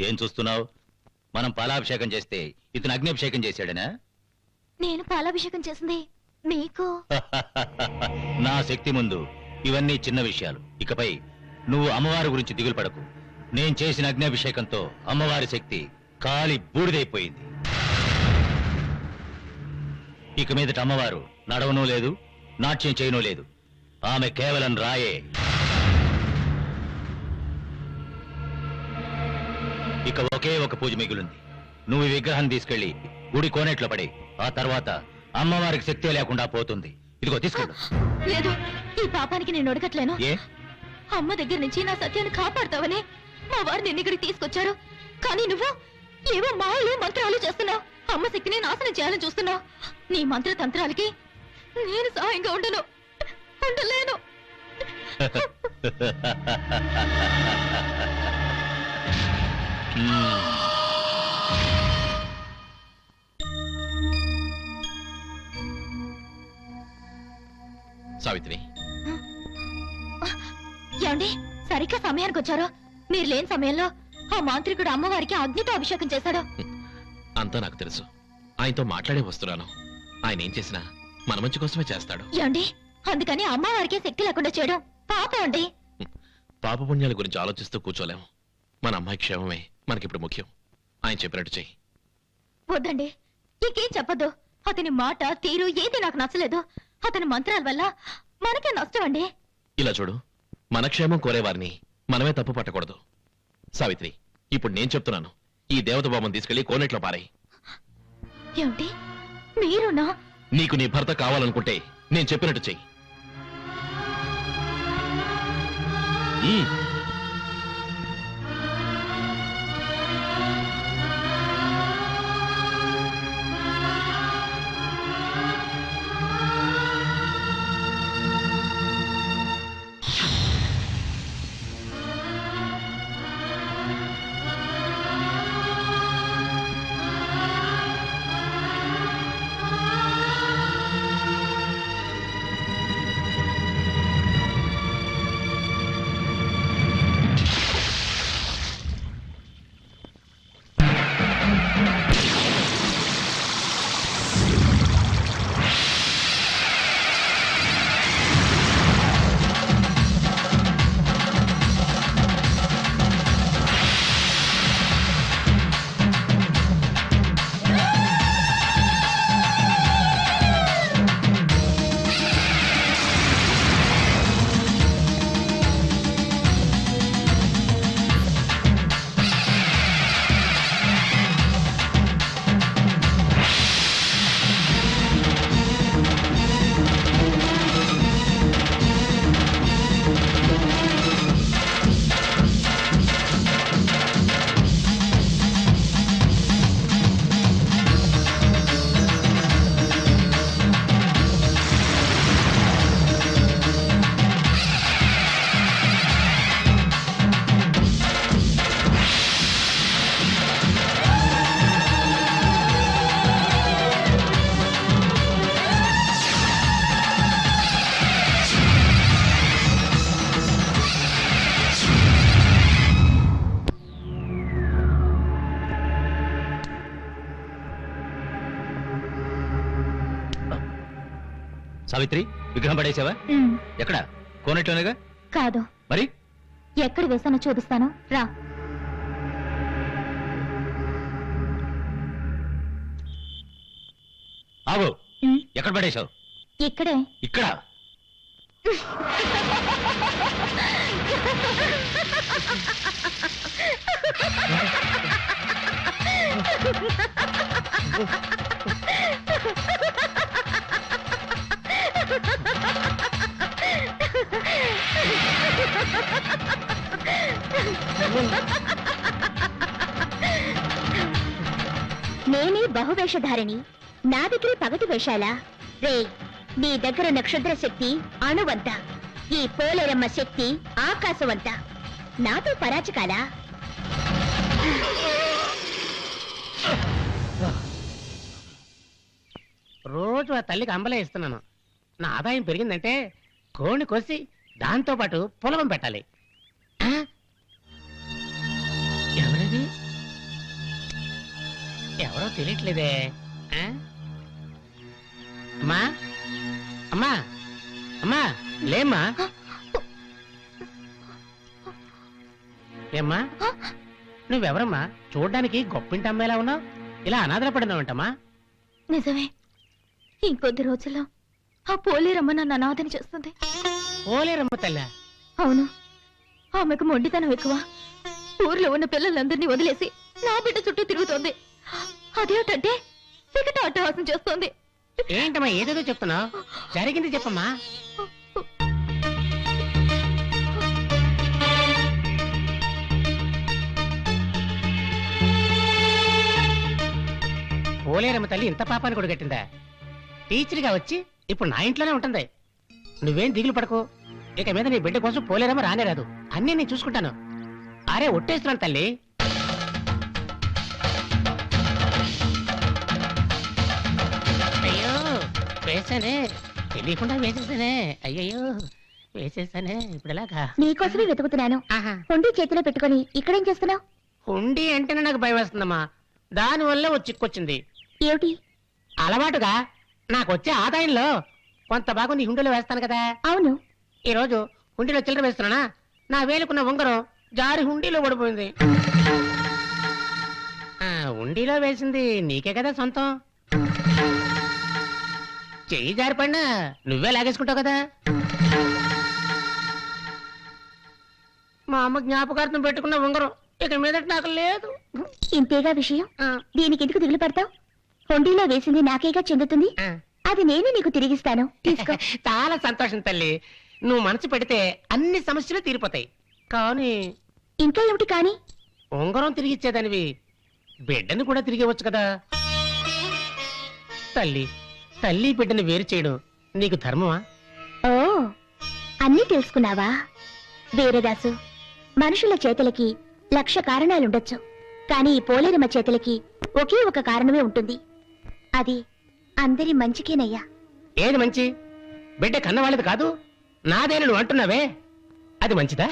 ఏం చూస్తున్నావు? మనం పాలాభిషేకం చేస్తే ఇతను అగ్నిభిషేకం చేశాడనా? నేను పాలాభిషేకం చేసింది మీకు? నా శక్తి ముందు ఇవన్నీ చిన్న విషయాలు. ఇకపై నువ్వు అమ్మవారి గురించి దిగులు పడకు నేను చేసిన అగ్నిభిషేకంతో అమ్మవారి శక్తి కాలి బూడిదైపోయింది. ఇక మీదట అమ్మవారు నడవనూ లేదు నాట్యం చేయనూ లేదు. ఆమె కేవలం రాయే. ఇక ఒకే ఒక పూజ మిగిలింది. నువ్వు ఈ విగ్రహాన్ని తీసుకెళ్ళి గుడి కోనేట్లో పడి ఆ తర్వాత అమ్మవారికి శక్తి లేకుండా పోతుంది. ఇదిగో తీసుకెళ్ళు. లేదు ఈ పాపానికి నేను ఒడగట్లేను ఏ? అమ్మ దగ్గర నుంచి నా సత్యాన్ని కాపాడుతావని మా వారు నిన్ను ఇక్కడికి తీసుకొచ్చారు. కానీ నువ్వు ఏవో మాయలు మంత్రాలు చేస్తున్నావు. అమ్మ శక్తిని నాశనం చేయాలని చూస్తున్నావు. నీ మంత్ర తంత్రాలకి నేను సహాయంగా ఉండను. ఉండలేను. సావిత్రి. ఏమండి? సరిగ్గా సమయానికి వచ్చారు? మీరు లేని సమయంలో ఆ మాంత్రికుడు అమ్మవారికి అగ్నితో అభిషేకం చేశాడు. అంతా నాకు తెలుసు. ఆయనతో మాట్లాడే వస్తున్నాను. ఆయన ఏం చేసినా మన మంచి కోసమే చేస్తాడు. ఏమండి? అందుకని అమ్మవారికి శక్తి లేకుండా చేయడం పాపం అండి. పాపపుణ్యాల గురించి ఆలోచిస్తూ కూర్చోలేం మన అమ్మాయి క్షేమమే. మనకిప్పుడు ముఖ్యం. ఆయన చెప్పినట్టు చెయ్యి. వద్దండి. ఇంకేం చెప్పొద్దు. అతని మాట తీరు ఏది నాకు నచ్చలేదు అతని మంత్రాల వల్ల మనకే నష్టం అండి. ఇలా చూడు. మన క్షేమం కోరేవారిని మనమే తప్పు పట్టకూడదు. సావిత్రి ఇప్పుడు నేను చెప్తున్నాను. ఈ దేవత బొమ్మను తీసుకెళ్ళి కోనేట్లో పారాయి. ఏమిటి? మీరునా? నీకు నీ భర్త కావాలనుకుంటే నేను చెప్పినట్టు చెయ్యి. సావిత్రి విగ్రహం పడేసావా? ఉమ్, ఎక్కడ? కోనట్లోనేగా? కాదు. మరి? ఎక్కడ వేసానో చూపిస్తాను. రా. ఆగు. ఉమ్, ఎక్కడ పడేశావు? ఇక్కడే. ఇక్కడ. బహువేషధారిణి. నా దగ్గర పగటి వేషాలా. రే నీ దగ్గర నక్షత్ర శక్తి అణువంత. ఈ పోలేరమ్మ శక్తి ఆకాశవంత. నాతో పరాచకాలా రోజు ఆ తల్లికి అంబలే ఇస్తున్నాను. నా ఆదాయం పెరిగిందంటే కోడిని కోసి దాంతో పాటు పులగం పెట్టాలి తెలియట్లేదే ఆ? అమ్మా? అమ్మా? అమ్మా? లేమ్మా? ఏమ్మా? నువ్వెవరమ్మా? చూడ్డానికి గొప్పింటి అమ్మాయిలా ఉన్నావు? ఇలా అనాథల పడినావంటమ్మా నిజమే. ఇంకొద్ది రోజుల్లో ఆ పోలేరమ్మ నన్ను అనాథని చేస్తుంది. ఓలేరమ్మ తల్లి. అవును. ఆమెకు మొండితనం ఎక్కువ. ఊర్లో ఉన్న పిల్లలందరినీ వదిలేసి నా బిడ్డ చుట్టూ తిరుగుతోంది. అదేమిటంటే వికట అట్టహాసం చేస్తోంది. ఏంటమ్మా ఏదేదో చెప్తున్నా జరిగింది చెప్పమ్మా. పోలేరమ్మ తల్లి ఇంత పాపాన్ని కూడా కట్టిందా? టీచర్గా వచ్చి ఇప్పుడు నా ఇంట్లోనే ఉంటుంది. నువ్వేం దిగులు పడకు. ఇక మీద నీ బిడ్డ కోసం పోలేరమ్మ రానే రాదు. అన్నీ నేను చూసుకుంటాను. అరే ఒట్టేస్తున్నాను తల్లి. వేసానే తెలియకుండా వేసేసానే. అయ్యయ్యో వేసేసానే. ఇప్పుడు ఎలాగా నీకోసమే వెతుకుతున్నాను. ఆహా. ఉండి చేతిలో పెట్టుకొని ఇక్కడేం చేస్తున్నావు? హుండీ అంటేనే నాకు భయం వేస్తుందమ్మా. దానివల్ల వచ్చి చిక్కొచ్చింది. ఏమిటి? అలవాటుగా నాకు వచ్చే ఆదాయంలో కొంత భాగం నీ హుండీలో వేస్తాను కదా. అవును. ఈ రోజు హుండీలో చిల్లర వేస్తున్నానా? నా వేలుకున్న ఉంగరం జారి హుండీలో పడిపోయింది. హుండీలో వేసింది నీకే కదా సొంతం? చెయ్యి జారిపడినా నువ్వే లాగేసుకుంటావు కదా. మా అమ్మ జ్ఞాపకార్థం పెట్టుకున్న ఉంగరం ఇక మీదట నాకు లేదు. ఇంతేగా విషయం? ఆ, దీనికి ఎందుకు దిగులు పడతావు? హుండీలో వేసింది నాకేగా చెందుతుంది? ఆ. అది నేను నీకు తిరిగిస్తాను. తీసుకో. చాలా సంతోషం తల్లి. నువ్వు మనసు పెడితే అన్ని సమస్యలు తీరిపోతాయి. కానీ ఇంకా ఏమిటి కానీ? ఉంగరం తిరిగిచ్చేదానివి. బిడ్డను కూడా తిరిగివచ్చు కదా. తల్లి తల్లి బిడ్డను వేరు చేయడం నీకు ధర్మమా? ఓ అన్నీ తెలుసుకున్నావా? వీరదాసు మనుషుల చేతులకి లక్ష కారణాలుండొచ్చు. కానీ ఈ పోలేరమ్మ చేతులకి ఒకే ఒక కారణమే ఉంటుంది. అది అందరి మంచికేనయ్యా. ఏది మంచి? బిడ్డ కన్నవాళ్ళది కాదు. నాదేని నువ్వు అంటున్నావే? అది మంచిదా?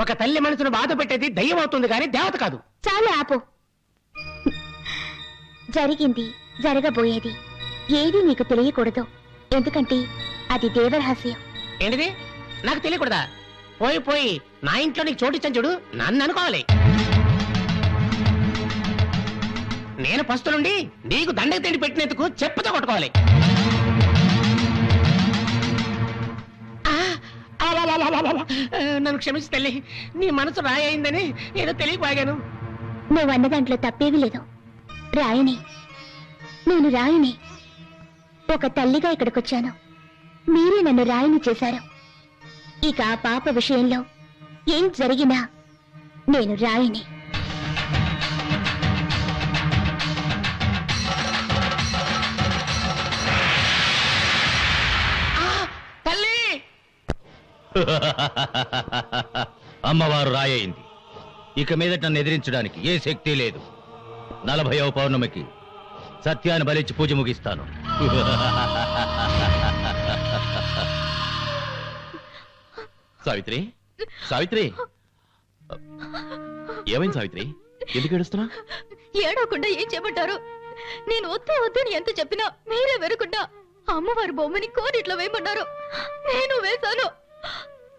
ఒక తల్లి మనసును బాధ పెట్టేది దయ్యం అవుతుంది కానీ దేవత కాదు. చాలు ఆపు. జరిగింది జరగబోయేది. ఏది నీకు తెలియకూడదు. ఎందుకంటే అది దేవరహస్యం. ఏంటిది? నాకు తెలియకూడదా? పోయి పోయి నా ఇంట్లో నీకు చోటిచ్చాను చూడు నన్ను అనుకోవాలి. నేను పస్తులుండి నీకు దండకు తిండి పెట్టినందుకు చెప్పుతో కొట్టుకోవాలి. నన్ను క్షమించి తల్లి. నీ మనసు రాయి అయిందని ఏదో తెలియకపోయాను నువ్వన్న దాంట్లో తప్పేమీ లేదు. రాయని. నేను రాయని. ఒక తల్లిగా ఇక్కడికొచ్చాను. మీరే నన్ను రాయని చేశారు. ఇక ఆ పాప విషయంలో ఏం జరిగినా నేను రాయని. తల్లి! అమ్మవారు రాయయింది. ఇక మీదట నన్ను ఎదిరించడానికి ఏ శక్తి లేదు. నలభైవ పౌర్ణమికి సత్యాన్ని బలిచ్చి పూజ ముగిస్తాను. సావిత్రి సావిత్రి. ఏమైంది సావిత్రి? ఎందుకు ఏడుస్తున్నా ఏడవకుండా ఏం చేయమంటారు? నేను వద్దు వద్దని ఎంత చెప్పినా మీరే వెరకుండా అమ్మవారి బొమ్మని కోరిట్లో వేయమన్నారు. నేను వేశాను.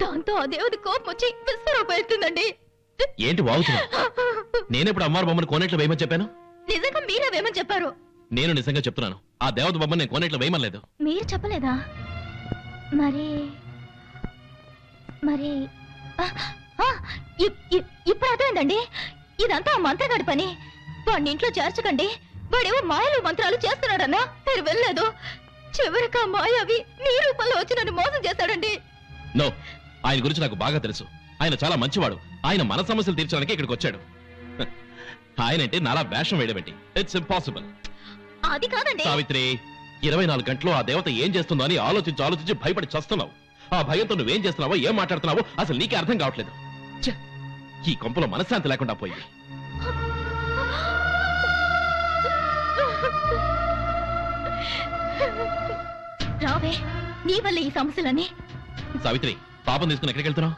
దాంతో ఆ దేవుడి కోపం వచ్చి విశ్వరూపేస్తుందండి ఏంటి వాగుతున్నా నేనెప్పుడు అమ్మారు బొమ్మను కోనేట్లో వేయమని చెప్పాను? నిజంగా మీరే వేయమని చెప్పారు. నేను నిజంగా చెప్తున్నాను. ఆ దేవత బొమ్మను నేను కోనేట్లో వేయమనలేదు. మీరు చెప్పలేదా? మరి మరి ఆ, ఆ, ఇప్- ఇప్- ఇప్పుడు అర్థమైందండి. ఇదంతా ఆ మంత్రగాడి పని. వాడిని ఇంట్లో చేర్చకండి. వాడేవో మాయలు మంత్రాలు చేస్తున్నాడన్నా మీరు వెళ్ళలేదు చివరికి ఆ మాయావి మీ రూపంలో వచ్చి నన్ను మోసం చేశాడండి. నో ఆయన గురించి నాకు బాగా తెలుసు. ఆయన చాలా మంచివాడు. ఆయన మన సమస్యలు తీర్చడానికి ఇక్కడికి వచ్చాడు. ఆయనంటే నాలా వేషం వేయడమేంటి? ఇట్స్ ఇంపాసిబుల్ అది కాదండి. సావిత్రి ఇరవై నాలుగు గంటలు ఆ దేవత ఏం చేస్తుందో అని ఆలోచించి ఆలోచించి భయపడి చస్తున్నావు. ఆ భయంతో నువ్వేం చేస్తున్నావో ఏం మాట్లాడుతున్నావో అసలు నీకే అర్థం కావట్లేదు. ఛ! ఈ కొంపలో మనశ్శాంతి లేకుండా పోయింది రావే నీ వల్ల ఈ సమస్యలన్నీ. సావిత్రి పాపం తీసుకుని ఎక్కడికి వెళ్తున్నావు?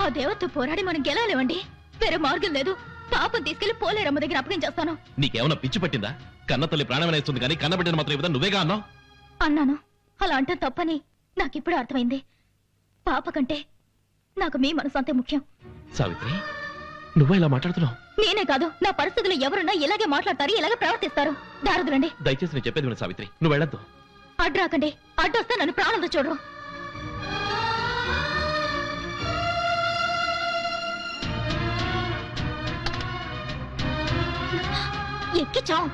ఆ దేవతతో పోరాడి మనం గెలవలేమండి వేరే మార్గం లేదు. పాపం తీసుకెళ్ళి పోలేరమ్మ దగ్గర అప్పగించేస్తాను. నీకేమన్నా పిచ్చి పట్టిందా? కన్న తల్లి ప్రాణం వేస్తుంది కానీ కన్న బిడ్డను మాత్రం ఇవ్వదా నువ్వేగా అన్నావు? అన్నాను. అలా అంటే తప్పని నాకిప్పుడు అర్థమైంది. పాప కంటే నాకు మీ మనసు అంతే ముఖ్యం. సావిత్రి నువ్వే ఇలా మాట్లాడుతున్నావు? నేనే కాదు. నా పరిస్థితులు ఎవరున్నా ఇలాగే మాట్లాడతారు ఇలాగే ప్రవర్తిస్తారు. దారదులండి దయచేసి నేను చెప్పేది విను సావిత్రి. నువ్వు వెళ్ళొద్దు. అడ్రాకండి అడ్డొస్తే నన్ను ప్రాణంతో చూడరు. ఎక్కిచాం.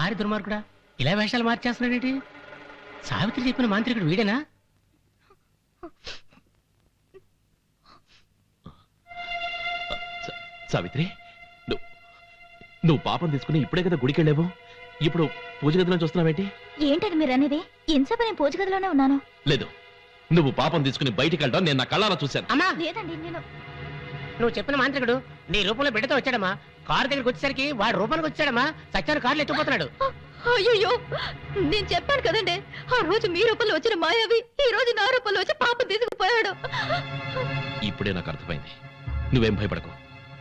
ఆరి దుర్మార్గుడా ఇలా వేషాలు మార్చేస్తున్నాడేంటి? సావిత్రి చెప్పిన మాంత్రికుడు వీడేనా? సావిత్రి? నువ్వు పాపం తీసుకుని ఇప్పుడే కదా గుడికి వెళ్ళావు ఇప్పుడు పూజ గదిలో చూస్తున్నావేంటి? ఏంటని మీరు అనేది? ఎంతసేపు నేను పూజ గదిలోనే ఉన్నాను? లేదు. నువ్వు పాపం తీసుకుని బయటికి వెళ్ళడం నేను నా కళ్ళారా చూశాను. అమ్మా! లేదండి నేను నువ్వు చెప్పిన మాంత్రికుడు నీ రూపంలో బిడ్డతో వచ్చాడమ్మా. కారు దగ్గరికి వచ్చేసరికి వాడు రూపానికి వచ్చాడమ్మా. సత్యాన్ని కారులో ఎత్తుకుపోతున్నాడు. అయ్యో నేను చెప్పాను కదండి ఆ రోజు మీ రూపంలో వచ్చిన మాయావి ఈ రోజు నా రూపంలో వచ్చి పాపం తీసుకుపోయాడు. ఇప్పుడే నాకు అర్థమైంది. నువ్వేం భయపడకు.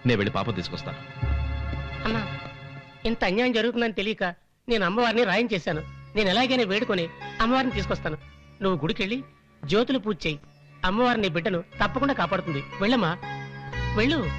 నేను వెళ్ళి పాపం తీసుకొస్తాను. అమ్మా ఇంత అన్యాయం జరుగుతుందని తెలియక నేను అమ్మవారిని రాయం చేశాను. నేను ఎలాగైనా వేడుకొని అమ్మవారిని తీసుకొస్తాను. నువ్వు గుడికెళ్ళి జ్యోతులు పూజ చేయి. అమ్మవారిని బిడ్డను తప్పకుండా కాపాడుతుంది. వెళ్ళమ్మా. వెళ్ళు.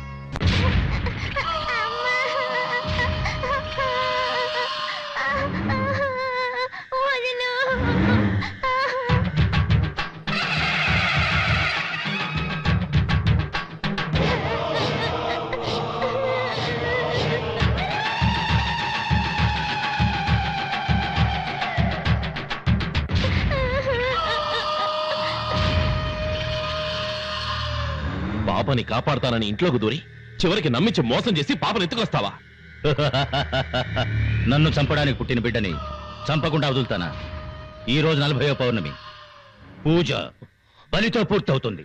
పాపని కాపాడతానని ఇంట్లోకి దూరి చివరికి నమ్మించి మోసం చేసి పాపను ఎత్తుకొస్తావా? నన్ను చంపడానికి పుట్టిన బిడ్డని చంపకుండా వదులుతానా? ఈ రోజు నలభయో పౌర్ణమి. పూజ బలితో పూర్తవుతుంది.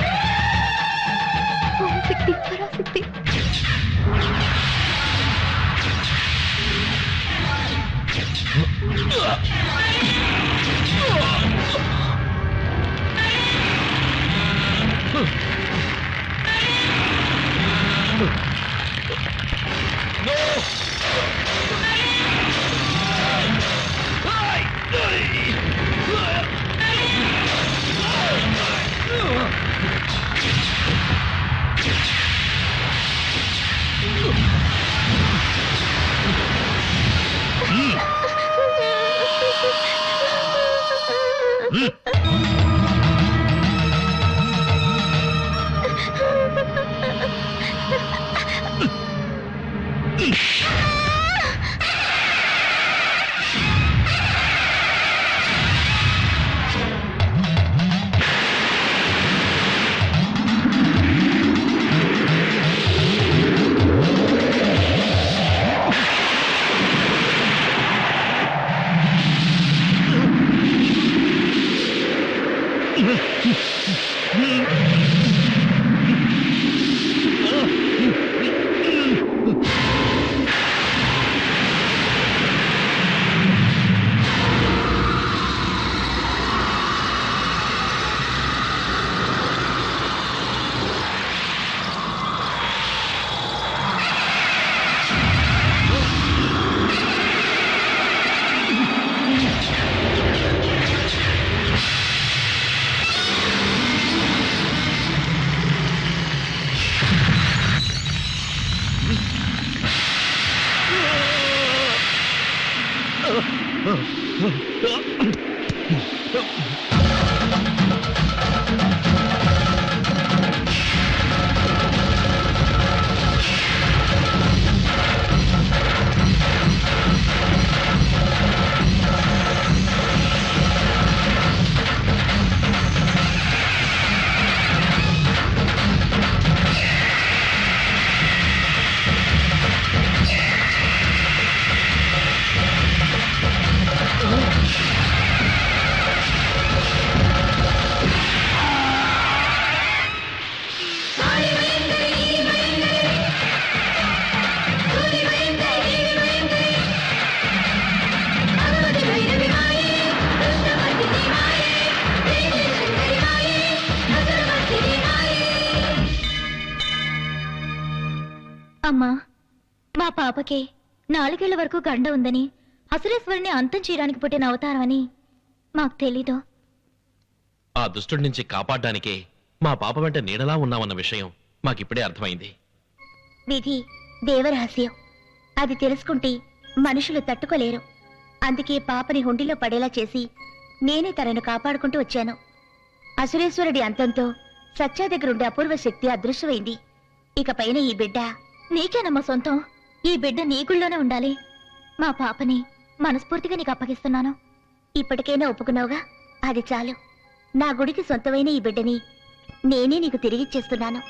అమ్మా మా పాపకి నాలుగేళ్ళ వరకు గండ ఉందని అసురేశ్వరిని అంతం చేయడానికి పుట్టిన అవతారం అని మాకు తెలీదు. ఆ దుష్టుడి నుంచి కాపాడడానికే మా పాప వెంట నీడలా ఉన్నామన్న విషయం మాకిప్పుడే అర్థమైంది. విధి దేవరహస్యం. అది తెలుసుకుంటే మనుషులు తట్టుకోలేరు. అందుకే పాపని హుండీలో పడేలా చేసి నేనే తనను కాపాడుకుంటూ వచ్చాను. అసురేశ్వరుడి అంతంతో సత్య దగ్గరుండే అపూర్వ శక్తి అదృశ్యమైంది. ఇక పైన ఈ బిడ్డ నీకేనమ్మా సొంతం? ఈ బిడ్డ నీకుల్లోనే ఉండాలి. మా పాపని మనస్ఫూర్తిగా నీకు అప్పగిస్తున్నాను. ఇప్పటికైనా ఒప్పుకున్నావుగా? అది చాలు. నా గుడికి సొంతమైన ఈ బిడ్డని నేనే నీకు తిరిగిచ్చేస్తున్నాను.